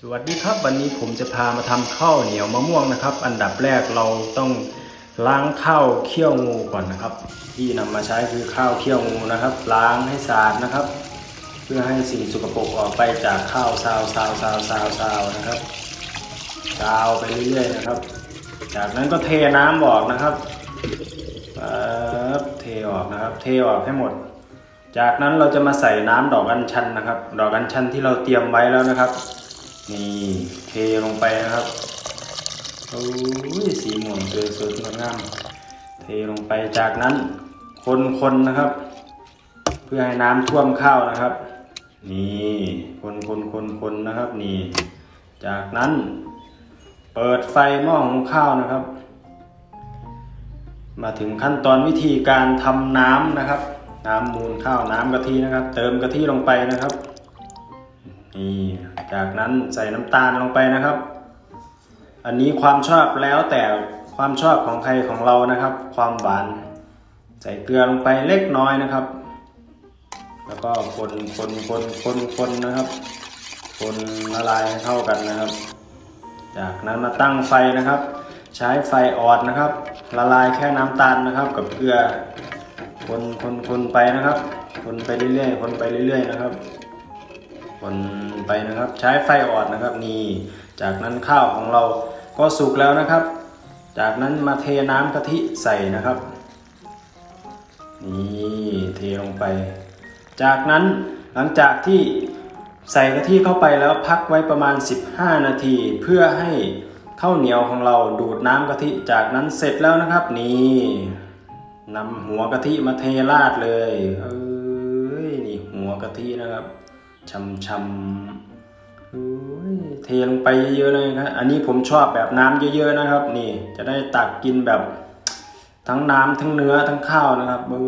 สวัสดีครับวันนี้ผมจะพามาทำข้าวเหนียวมะม่วงนะครับ อันดับแรกเราต้องล้างข้าวเคี่ยวงูก่อนนะครับ ที่นำมาใช้คือข้าวเคี่ยวงูนะครับ ล้างให้สะอาดนะครับ เพื่อให้สิ่งสกปรกออกไปจากข้าวซาวซาวซาวซาวซาวนะครับซาวไปเรื่อยๆนะครับ จากนั้นก็เทน้ำออกนะครับเทออกนะครับ เทออกให้หมด จากนั้นเราจะมาใส่น้ำดอกอัญชันนะครับ ดอกอัญชันที่เราเตรียมไว้แล้วนะครับ นี่เทลงไปนะครับโอ้ยสีม่วงสวยสดงดงามเทลงไปจากนั้นคนๆนะครับ เพื่อให้น้ำท่วมข้าวนะครับ นี่คนคนคนคนนะครับ นี่ จากนั้น เปิดไฟหม้อหุงข้าวนะครับ มาถึงขั้นตอนวิธีการทำน้ำนะครับ น้ำมูลข้าวน้ำกะทินะครับ เติมกะทิลงไปนะครับ นี่จากนั้นใส่น้ำตาลลงไปนะครับ อันนี้ความชอบแล้วแต่ความชอบของใครของเรานะครับ ความหวาน ใส่เกลือลงไปเล็กน้อยนะครับ แล้วก็คนคนคนคนคนนะครับ คนละลายให้เข้ากันนะครับ จากนั้นมาตั้งไฟนะครับ ใช้ไฟอ่อนนะครับ ละลายแค่น้ำตาลนะครับ กับเกลือคนคนคนไปนะครับ คนไปเรื่อยๆ คนไปเรื่อย ๆ นะครับ คนไปนะครับ ใช้ไฟอ่อนนะครับนี่ จากนั้นข้าวของเราก็สุกแล้วนะครับ จากนั้นมาเทน้ำกะทิใส่นะครับ นี่เทลงไป จากนั้นหลังจากที่ใส่กะทิเข้าไปแล้วพักไว้ประมาณ 15 นาที เพื่อให้ข้าวเหนียวของเราดูดน้ำกะทิจากนั้นเสร็จแล้วนะครับ นี่นำหัวกะทิมาเทราดเลยเอ้ยนี่หัวกะทินะครับ ช่ำช่ำเทลงไปเยอะๆเลยครับอันนี้ผมชอบแบบน้ำเยอะ ๆนะครับ นี่จะได้ตักกินแบบทั้งน้ำทั้งเนื้อทั้งข้าวนะครับเอ้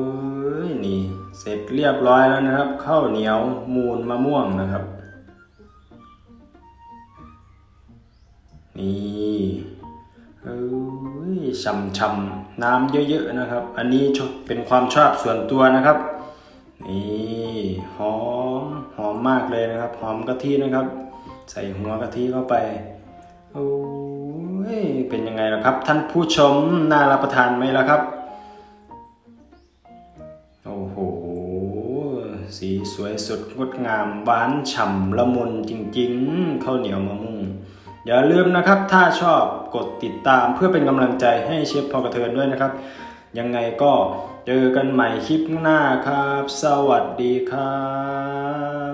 ยนี่เสร็จเรียบร้อยแล้วนะครับข้าวเหนียวมูลมะม่วงนะครับ นี่เอ้ยช่ำๆน้ำเยอะๆนะครับ อันนี้เป็นความชอบส่วนตัวนะครับ นี่หอมหอมมากเลยนะครับ หอมกะทินะครับ ใส่หัวกะทิเข้าไปโอ้ยเป็นยังไงล่ะครับ ท่านผู้ชมน่ารับประทานไหมล่ะครับโอ้โหสีสวยสดงดงามหวานฉ่ำละมุนจริงๆข้าวเหนียวมะม่วงอย่าลืมนะครับ ถ้าชอบกดติดตามเพื่อเป็นกำลังใจให้เชฟพอกระเทินด้วยนะครับ ยังไงก็เจอกันใหม่คลิปหน้าครับ สวัสดีครับ